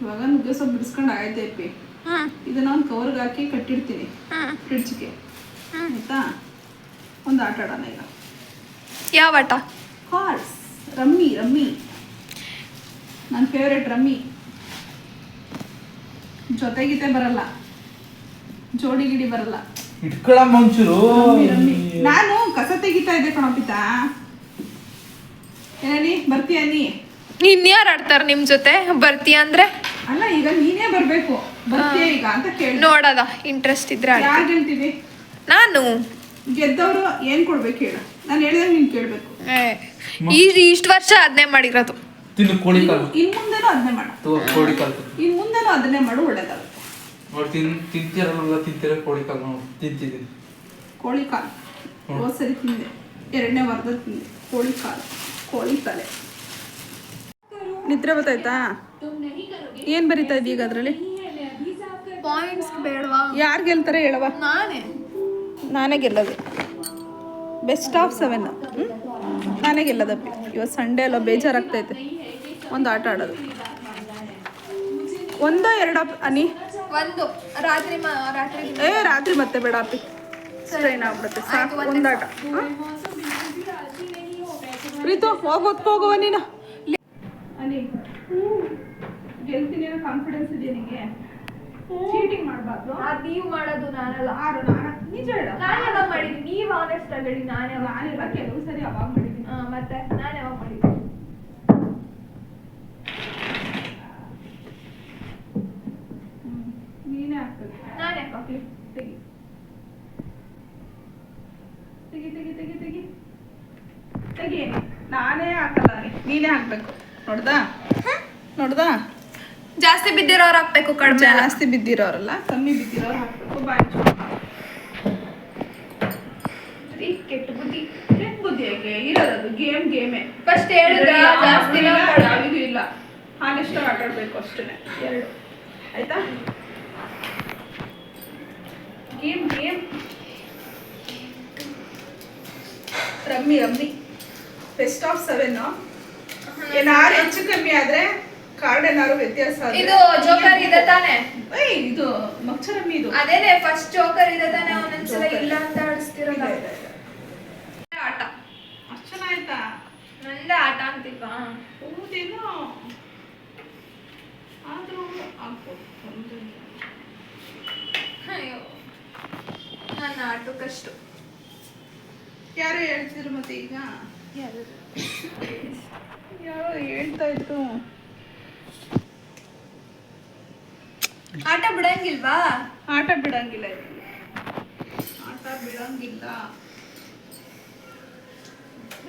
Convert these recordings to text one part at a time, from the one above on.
ಇವಾಗ ನುಗ್ಗೆ ಸೊಪ್ಪು ಬಿಡಿಸ್ಕೊಂಡು ಆಗೈತೆ ಇದನ್ನ ಒಂದು ಕವರ್ಗೆ ಹಾಕಿ ಕಟ್ಟಿಡ್ತೀನಿ ಹ್ಮ್. ಫ್ರಿಡ್ಜ್ಗೆ. ಆಯ್ತಾ? ಒಂದು ಆಟ ಆಡೋಣ ಈಗ. ಯಾವ ಆಟ? Horse rummy rummy. ನನ್ನ ಫೇವ್ರೆಟ್ ರಮ್ಮಿ. ಜೊತೆಗಿತೆ ಬರಲ್ಲ. ಜೋಡಿ ಗಿಡಿ ಬರಲ್ಲ. ನಾನು ಕಸ ತೆಗಿತಾ ಇದ್ದೆ ಕಣಪಿತಾ ಏನಿ ಬರ್ತೀಯ ನೀ? ಇನ್ಯಾರು ಆಡ್ತಾರೆ ನಿಮ್ಮ ಜೊತೆ? ಬರ್ತೀಯ ಅಂದ್ರೆ? ಅಲ್ಲ ಈಗ ನೀನೇ ಬರಬೇಕು. ಬರ್ತೀಯ ಈಗ ಅಂತ ಕೇಳಿ ನೋಡೋದ ಇಂಟ್ರೆಸ್ಟ್ ಇದ್ರೆ ಆಡಿ ಯಾರು ಗೆಲ್ತೀವಿ ನಾನು. ಗೆದ್ದವರು ಏನ್ ಕೊಡ್ಬೇಕು ಹೇಳು. ನಾನು ಹೇಳಿದಾಗ ನೀನ್ ಕೇಳ್ಬೇಕು. ಏ, ಈ ಇಷ್ಟು ವರ್ಷ ಅದನ್ನೇ ಮಾಡಿರೋದು. ತಿನ್ನು ಕೋಳಿ ಕಾಲು. ಇನ್ ಮುಂದೆನೂ ಅದನ್ನೇ ಮಾಡ. ತಗೋ ಕೋಳಿ ಕಾಲು. ಇನ್ ಮುಂದೆನೂ ಅದನ್ನೇ ಮಾಡು ಒಳ್ಳೇದಾಗುತ್ತೆ. ನೋಡಿ ತಿನ್ ತಿಂತೀರಲ್ಲ ತಿಂತೀರ ಕೋಳಿ ಕಾಲು? ನೋಡು ತಿಂತಿದ್ದೀನಿ ಕೋಳಿ ಕಾಲು. ಹೋದ್ ಸರಿ ತಿಂದೆ. ಎರಡನೇ ವಾರದಲ್ಲಿ ತಿಂದೆ. ಕೋಳಿ ಕಾಲು. ಕೋಳಿ ತಲೆ. ನಿದ್ರೆ ಗೊತ್ತಾಯ್ತಾ ಏನ್ ಬರೀತಾ ಇದೀಗ ಅದ್ರಲ್ಲಿ? ಪಾಯಿಂಟ್ಸ್ ಬೇಡವಾ? ಯಾರು ಗೆಲ್ತಾರೆ ಹೇಳವ ನಾನೇ. ನಾನೇ ಗೆಲ್ಲೋದು. ಬೆಸ್ಟ್ ಆಫ್ ಸೆವೆನ್ ನಾನೇ ಗೆಲ್ಲದಪ್ಪ ಇವತ್ತು ಸಂಡೇ ಅಲ್ಲ ಬೇಜಾರಾಗ್ತೈತೆ ಒಂದು ಆಟ ಆಡೋದು. ಒಂದೋ ಎರಡೋ ಅನಿ? ಒಂದು. ರಾತ್ರಿ ರಾತ್ರಿ ಏ ರಾತ್ರಿ ಮತ್ತೆ ಬೇಡ ಅಪ್ಪಿ. ಸ್ಟ್ರೈನ್ ಆಗ್ಬಿಡುತ್ತೆ. ಸಾಕು ಒಂದು ಆಟ ಪ್ರೀತು ಹೋಗಿ ಓದ್ಕೋಗುವ ನೀನು ಅನಿ ಅನ್ನೋ ಕಾನ್ಫಿಡೆನ್ಸ್ ಇದೆಯಾ ನಿಂಗೆ? ಚೀಟಿಂಗ್ ಮಾಡಬಾರ್ದು? ಆ ನೀವು ಮಾಡೋದು ನಾನಲ್ಲ. ಆರು ನಾನು ನಿಜ ಹೇಳ. ನಾನು ಯಾವಾಗ ಮಾಡಿದ್ದೀನಿ. ನೀವ್ ಆನೆಸ್ಟ್ ಆಗಿ ಹೇಳಿ ನಾನು ಯಾವಾಗ ನಾನಿಲ್ಲ ಕೆಲವು ಸರಿ ಅವಾಗ ಮಾಡಿದ್ದೀನಿ. ಹಾಂ ಮತ್ತೆ? ನಾನು ಯಾವಾಗ ಮಾಡಿದ್ದೀನಿ. ನೀನೇ ಆಗ್ತದೆ ನಾನು ಯಾಕೆ ಹಾಕ್ಲಿ ತೆಗಿ. ತೆಗಿ ತೆಗಿ ತೆಗಿ ತೆಗಿ. ತೆಗಿ. ನಾನೇ ಹಾಕಲ್ಲ. ನೀನೇ ಹಾಕ್ಬೇಕು. ನೋಡ್ದಾ? ನೋಡ್ದಾ? ಜಾಸ್ತಿ ಬಿದ್ದಿರೋರು ಹಾಕ್ಬೇಕು ಕಡಿಮೆ. ಜಾಸ್ತಿ ಬಿದ್ದಿರೋರಲ್ಲ ಕಮ್ಮಿ ಬಿದ್ದಿರೋರು ಹಾಕ್ಬೇಕು. ಬಾಯಿ ಕೆಟ್ಟ ಬುದ್ಧಿ ಕೆಟ್ಟ ಬುದ್ಧಿ ಯಾಕೆ? ಇರೋದು ಗೇಮ್ ಗೇಮೇ. ಫಸ್ಟ್ ಹೇಳಿದ್ರೆ ಜಾಸ್ತಿ ಇದು ಇಲ್ಲ. ಹಾನೆಸ್ಟ್ ಆಟ ಆಡ್ಬೇಕು ಅಷ್ಟೇ ಎರಡು. ಆಯ್ತಾ? Game game. Rummy rummy. Best of seven ಏನಾರು ಹೆಚ್ಚು ಕಮ್ಮಿ ಆದ್ರೆ ಕಾರ್ಡ್ ಏನಾದ್ರು ವ್ಯತ್ಯಾಸ ಆದ್ರೆ ಇದು ಜೋಕರ್ ಇದೆ ತಾನೆ? ಏಯ್ ಇದು ಮಕ್ಷರಮ್ಮಿ ರಮ್ಮಿ ಇದು. ಅದೇನೆ ಫಸ್ಟ್ ಜೋಕರ್ ಇದೆ ತಾನೆ ಒಂದೊಂದ್ಸಲ Joker. ಇಲ್ಲ ಅಂತ ಆಡಿಸ್ತಿರಲ್ಲ. ಆಟ. ಅಷ್ಟ್ ಚೆನ್ನಾಯ್ತಾ ನಂದೇ ಆಟ ಅಂತಿಲ್ವಾ? ಹೌದೇನೋ? ಆದ್ರೂ ಆಗ್ಬೋದು ತೊಂದ್ರೆ ಇಲ್ಲ. ಅಯ್ಯೋ ನನ್ನ ಆಟಕ್ಕಷ್ಟು. ಯಾರು ಹೇಳ್ತಿದ್ರು ಮತ್ತೆ ಈಗ? ಯಾರೋ ಹೇಳ್ತಾ ಇದ್ರು. ಆಟ ಬಿಡಂಗಿಲ್ವಾ? ಆಟ ಬಿಡಂಗಿಲ್ಲ ಆಟ ಬಿಡಂಗಿಲ್ಲ.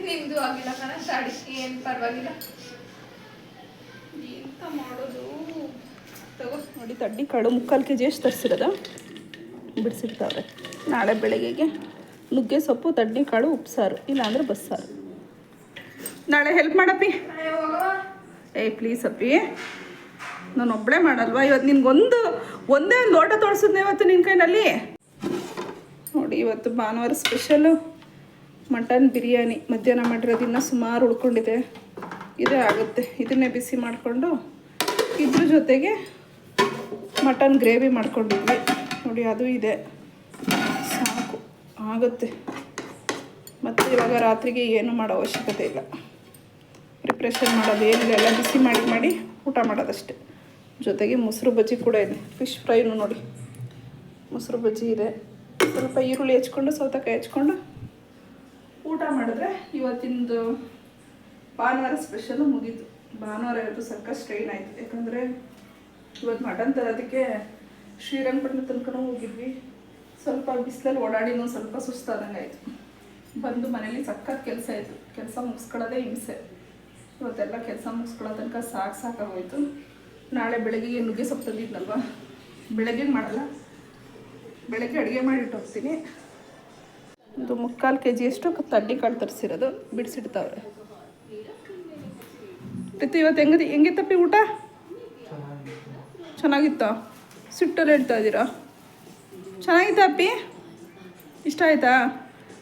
ನಿಮ್ದು ಆಗಿಲ್ಲ ಕಣ ಸ್ಟಾಡಿ ಏನ್ ಪರವಾಗಿಲ್ಲ. ಎಂತ ಮಾಡೋದು? ತಗೋ. ನೋಡಿ ತಡ್ಡಿ ಕಾಳು ಮುಕ್ಕಾಲು ಕೆ ಜಿ ಎಷ್ಟು ತರಿಸಿರೋದ? ಬಿಡಿಸಿರ್ತಾವ್ರೆ. ನಾಳೆ ಬೆಳಗ್ಗೆಗೆ ನುಗ್ಗೆ ಸೊಪ್ಪು ತಡ್ಡಿ ಕಾಳು ಉಪ್ಸಾರು ಇಲ್ಲಾಂದ್ರೆ ಬಸ್ಸಾರು. ನಾಳೆ ಹೆಲ್ಪ್ ಮಾಡಪ್ಪಿ. ಏ ಪ್ಲೀಸ್ ಅಪ್ಪಿ. ನಾನು ಒಬ್ಬಳೇ ಮಾಡಲ್ವಾ? ಇವತ್ತು ನಿನ್ಗೊಂದು, ಒಂದೇ ಒಂದು ಲೋಟ ತೋರಿಸಿದ್ನ ಇವತ್ತು ನಿನ್ನ ಕೈನಲ್ಲಿ? ನೋಡಿ, ಇವತ್ತು ಭಾನುವಾರ ಸ್ಪೆಷಲು ಮಟನ್ ಬಿರಿಯಾನಿ. ಮಧ್ಯಾಹ್ನ ಮಾಡಿರೋದು ಇನ್ನೂ ಸುಮಾರು ಉಳ್ಕೊಂಡಿದೆ. ಇದೇ ಆಗುತ್ತೆ. ಇದನ್ನೇ ಬಿಸಿ ಮಾಡಿಕೊಂಡು, ಇದ್ರ ಜೊತೆಗೆ ಮಟನ್ ಗ್ರೇವಿ ಮಾಡ್ಕೊಂಡಿದ್ವಿ. ನೋಡಿ, ಅದು ಇದೆ. ಸಾಕು. ಆಗುತ್ತೆ. ಮತ್ತು ಇವಾಗ ರಾತ್ರಿಗೆ ಏನು ಮಾಡೋ ಅವಶ್ಯಕತೆ ಇಲ್ಲ. ಪ್ರಿಪ್ರೇಷನ್ ಮಾಡೋದು ಏನಿಲ್ಲ. ಎಲ್ಲ ಬಿಸಿ ಮಾಡಿ ಮಾಡಿ ಊಟ ಮಾಡೋದಷ್ಟೇ. ಜೊತೆಗೆ ಮೊಸರು ಬಜ್ಜಿ ಕೂಡ ಇದೆ. ಫಿಶ್ ಫ್ರೈನು ನೋಡಿ. ಮೊಸರು ಬಜ್ಜಿ ಇದೆ. ಸ್ವಲ್ಪ ಈರುಳ್ಳಿ ಹೆಚ್ಕೊಂಡು, ಸೌತೆಕಾಯಿ ಹೆಚ್ಕೊಂಡು ಊಟ ಮಾಡಿದ್ರೆ ಇವತ್ತಿಂದು ಭಾನುವಾರ ಸ್ಪೆಷಲು ಮುಗೀತು. ಭಾನುವಾರ ಇವತ್ತು ಸಕ್ಕ ಸ್ಟ್ರೈನ್ ಆಯಿತು. ಯಾಕಂದರೆ ಇವತ್ತು ಮಟನ್ ತರೋದಕ್ಕೆ ಶ್ರೀರಂಗಪಟ್ಟಣ ತನಕನೂ ಹೋಗಿದ್ವಿ. ಸ್ವಲ್ಪ ಬಿಸಿಲಲ್ಲಿ ಓಡಾಡಿನೂ ಸ್ವಲ್ಪ ಸುಸ್ತಾದಂಗೆ ಆಯಿತು ಬಂದು ಮನೇಲಿ ಸಕ್ಕತ್ ಕೆಲಸ ಆಯಿತು ಕೆಲಸ ಮುಗಿಸ್ಕೊಳ್ಳೋದೇ ಹಿಂಸೆ. ಇವತ್ತೆಲ್ಲ ಕೆಲಸ ಮುಗಿಸ್ಕೊಳ್ಳೋ ತನಕ ಸಾಕು ಸಾಕಾಗೋಯ್ತು. ನಾಳೆ ಬೆಳಗ್ಗೆ ನುಗ್ಗೆ ಸೊಪ್ಪು ತಂದಿದ್ನಲ್ವ ಬೆಳಗ್ಗೆ ಮಾಡಲ್ಲ. ಬೆಳಗ್ಗೆ ಅಡುಗೆ ಮಾಡಿಟ್ಟು ಹೋಗ್ತೀನಿ ಒಂದು ಮುಕ್ಕಾಲು ಕೆ ಜಿಯಷ್ಟು ತಡ್ಡಿ ಕಾಳು ತರಿಸಿರೋದು, ಬಿಡಿಸಿಡ್ತಾವ್ರೆ. ಪ್ರೀತಿ, ಇವತ್ತು ಹೆಂಗದಿ ತಪ್ಪಿ ಊಟ? ಚೆನ್ನಾಗಿತ್ತಾ? ಸಿಟ್ಟಲ್ಲಿ ಹೇಳ್ತಾ ಇದ್ದೀರಾ? ಚೆನ್ನಾಗಿತ್ತಾ ಅಪ್ಪಿ? ಇಷ್ಟ ಆಯ್ತಾ?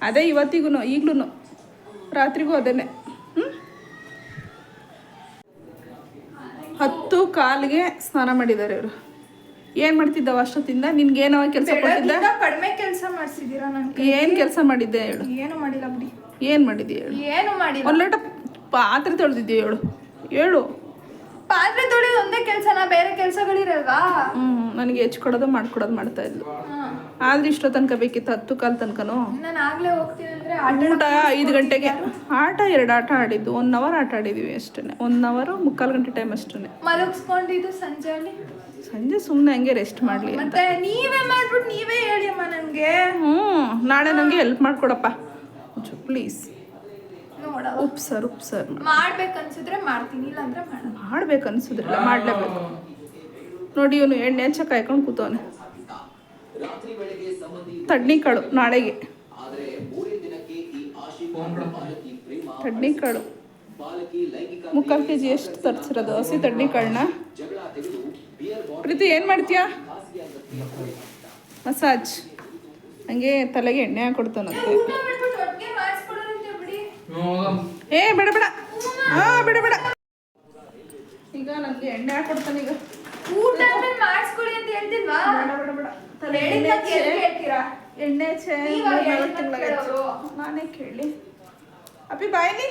ಅದೇ ಇವತ್ತಿಗೂ ಈಗಲೂ ರಾತ್ರಿಗೂ ಅದೇನೆ ಹ್ಞೂ ಹತ್ತು ಕಾಲಿಗೆ ಸ್ನಾನ ಮಾಡಿದ್ದಾರೆ ಇವರು. ಏನು ಮಾಡ್ತಿದ್ದಾವ ಅಷ್ಟೊತ್ತಿಂದ? ನಿನ್ಗೇನವ ಕೆಲಸ ಕೊಟ್ಟಿದ್ದ ಕಡಿಮೆ ಕೆಲಸ ಮಾಡಿಸಿದೀರಾ ನನ್ಗೆ ಏನು ಕೆಲಸ ಮಾಡಿದ್ದೆ ಹೇಳು. ಏನು ಮಾಡಿಲ್ಲ ಬಿಡಿ. ಏನು ಮಾಡಿದ್ದೆ ಹೇಳು? ಏನು ಮಾಡಿಲ್ಲ. ಒಂದು ಲೋಟ ಪಾತ್ರೆ ತೊಳೆದಿದ್ದೆ ಹೇಳು? ಹೇಳು. ಪಾತ್ರೆ ತೊಳೆಯೋದು ಒಂದೇ ಕೆಲಸನ? ಬೇರೆ ಕೆಲಸಗಳಿರಲ್ವಾ? ಹ್ಮ್ ನನಗೆ ಹೆಚ್ಕೊಡೋದು ಮಾಡ್ಕೊಡೋದು ಮಾಡ್ತಾ ಇದ್ಲು. ಆದ್ರೆ ಇಷ್ಟೋ ತನಕ ಬೇಕಿತ್ತು ಹತ್ತು ಕಾಲ್ ತನಕನೂ? ಊಟ ಐದು ಗಂಟೆಗೆ. ಆಟ ಎರಡು ಆಟ ಆಡಿದ್ದು ಒನ್ ಅವರ್ ಆಟ ಆಡಿದ್ದೀವಿ ಅಷ್ಟೇ ಒನ್ ಅವರ್ ಮುಕ್ಕಾಲು ಗಂಟೆ ಟೈಮ್ ಅಷ್ಟೇ ಮಲಗಿಸ್ಕೊಂಡಿದ್ದು ಸಂಜೆಯಲ್ಲಿ ಸಂಜೆ ಸುಮ್ಮನೆ ಹಂಗೆ ರೆಸ್ಟ್ ಮಾಡಲಿ ನೀವೇ ಮಾಡ್ಬಿಟ್ಟು ನೀವೇ ಹೇಳಿ ಅಮ್ಮ ನನಗೆ. ಹ್ಞೂ ನಾಳೆ ನನಗೆ ಹೆಲ್ಪ್ ಮಾಡಿಕೊಡಪ್ಪ. ಪ್ಲೀಸ್ ನೋಡ ಉಪ್ಪು ಸರ್ ಉಪ್ಪು ಸರ್ ಮಾಡ್ಬೇಕನ್ಸಿದ್ರೆ ಮಾಡ್ತೀನಿ ಇಲ್ಲ ಅಂದ್ರೆ ಮಾಡ್ಬೇಕು ಅನ್ಸಿದ್ರಲ್ಲ ಮಾಡಲೇಬೇಕು. ನೋಡಿ ಇವನು ಎಣ್ಣೆ ಹಚ್ಚ ಕಾಯ್ಕೊಂಡು ಕೂತವನೆ. ತಡ್ನಿಕಾಳು ನಾಳೆಗೆ. ತಡ್ನಿಕಾಳು. ಮುಕ್ಕಾಲು ಕೆ ಜಿ ಎಷ್ಟು ತರ್ಸಿರೋದು ಹಸಿ ತಡ್ನಿಕಾಳನ್ನ? ಪ್ರೀತಿ ಏನು ಮಾಡ್ತೀಯಾ? ಮಸಾಜ್. ಹಂಗೆ ತಲೆಗೆ ಎಣ್ಣೆ ಹಾಕೊಡ್ತಾನಂತೆ ಏ ಬೇಡ ಬೇಡ. ಹಾ ಬೇಡ ಬೇಡ. ಈಗ ನನಗೆ ಎಣ್ಣೆ ಹಾಕೊಡ್ತಾನೆ ಈಗ. ಊಟ ಆದ್ಮೇಲೆ ಅಂತ ಹೇಳ್ತಿಲ್ವಾ? ಹೇಳಿದ್ ಎಣ್ಣೆ ಮೂರ್? ನಾನೇ ಕೇಳಿ ಅಪ್ಪಿ ಬಾಯ್ಲಿ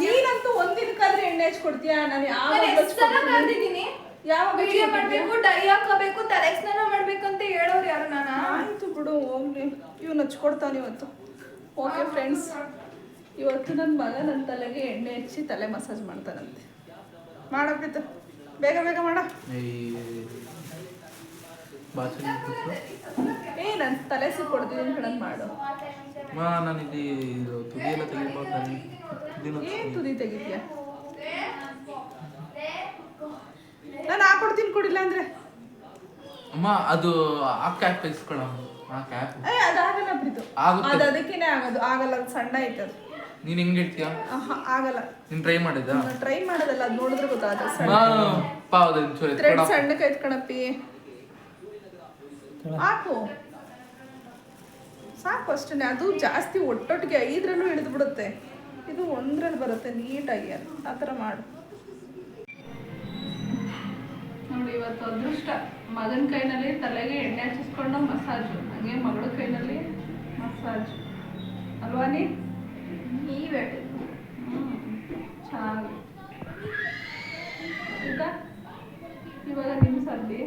ನೀನಂತೂ ಒಂದಿನಕ್ಕಾದ್ರೆ ಎಣ್ಣೆ ಹಚ್ಕೊಡ್ತೀಯಾ ನಾನು ಯಾವ ನಾನು ಎಷ್ಟ್ ಸಲ ಕರ್ದಿದ್ದೀನಿ ಯಾವಾಗ ವಿಡಿಯೋ ಮಾಡ್ಬೇಕು ಡೈ ಹಾಕೋಬೇಕು ತಲೆ ಸ್ನಾನ ಮಾಡ್ಬೇಕಂತ ಹೇಳೋರು ಯಾರು ನಾನು? ಆಯ್ತು ಬಿಡು ಹೋಗ್ಲಿ. ಇವ್ನು ಹಚ್ಕೊಡ್ತಾನೆ ಇವತ್ತು ಓಕೆ ಫ್ರೆಂಡ್ಸ್ ಇವತ್ತು ನನ್ನ ಮಗ ನನ್ನ ತಲೆಗೆ ಎಣ್ಣೆ ಹಚ್ಚಿ ತಲೆ ಮಸಾಜ್ ಮಾಡ್ತಾನಂತೆ. ಮಾಡಪ್ಪಿತ್ತು ಬೇಗ ಬೇಗ ಮಾಡ. ಏ ನನ್ನ ತಲೆ ಸಿಕ್ ಕೊಡ್ತಿದ್ದೀನಿ ಕಣಂಗ್ ಮಾಡು. ಮಾ ನಾನು ಇಲ್ಲಿ ತುದಿ ಎಲ್ಲ ತೆಗಿಬಾರ್ದು ನನಗೆ ತುದಿನ ತುದಿ ತೆಗಿತೀಯ? ನಾನು ಹಾಕೊಡ್ತೀನಿ ಕೊಡಿಲ್ಲ ಅಂದ್ರೆ ಅಮ್ಮ ಅದು ಆ ಕ್ಯಾಪ್ ಇಸ್ಕೊಳ ಆ ಕ್ಯಾಪ್ ಏ ಅದಾಗಲ್ಲ ಬಿಡು. ಅದು ಅದಕ್ಕೇನೆ ಆಗೋದು. ಆಗಲ್ಲ ಅದು ಸಣ್ಣ ಐತೆ ಅದು ನೀನ್ ಹೆಂಗ್ ಹೇಳ್ತೀಯ? ಆಹಾ, ಆಗಲ್ಲ. ನೀನ್ ಟ್ರೈ ಮಾಡಿದ ಟ್ರೈ ಮಾಡೋದಲ್ಲ ಅದು ನೋಡಿದ್ರೆ ಗೊತ್ತಾಗುತ್ತೆ ಸಣ್ಣ ಪಾವದ ಥ್ರೆಡ್ ಸಣ್ಣಕ್ಕೆ ಐತ್ಕಣಪ್ಪಿ ಹಾಕು ಸಾಕು. ಅಷ್ಟೇ ಅದು ಜಾಸ್ತಿ ಒಟ್ಟೊಟ್ಟಿಗೆ ಐದರಲ್ಲೂ ಹಿಡಿದು ಬಿಡುತ್ತೆ. ಇದು ಒಂದ್ರಲ್ಲಿ ಬರುತ್ತೆ ನೀಟಾಗಿ ಅದು. ಆ ಥರ ಮಾಡು. ನೋಡಿ ಇವತ್ತು ಅದೃಷ್ಟ. ಮಗನ ಕೈನಲ್ಲಿ ತಲೆಗೆ ಎಣ್ಣೆ ಹಚ್ಚಿಸ್ಕೊಂಡು ಮಸಾಜು. ಹಂಗೆ ಮಗಳ ಕೈನಲ್ಲಿ ಮಸಾಜ್. ಅಲ್ವಾ ನೀ ಚೆನ್ನಾಗಿ ಈಗ ಇವಾಗ ನಿಮ್ಮ ಸರ್ದಿ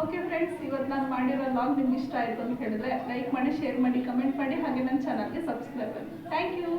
ಓಕೆ ಫ್ರೆಂಡ್ಸ್ ಇವತ್ತು ನಾನು ಮಾಡಿರೋ ಲಾಗ್ ನಿಮ್ಗೆ ಇಷ್ಟ ಆಯಿತು ಅಂತ ಹೇಳಿದ್ರೆ ಲೈಕ್ ಮಾಡಿ ಶೇರ್ ಮಾಡಿ ಕಮೆಂಟ್ ಮಾಡಿ ಹಾಗೆ ನನ್ನ ಚಾನಲ್ಗೆ ಸಬ್ಸ್ಕ್ರೈಬ್ ಮಾಡಿ. Thank you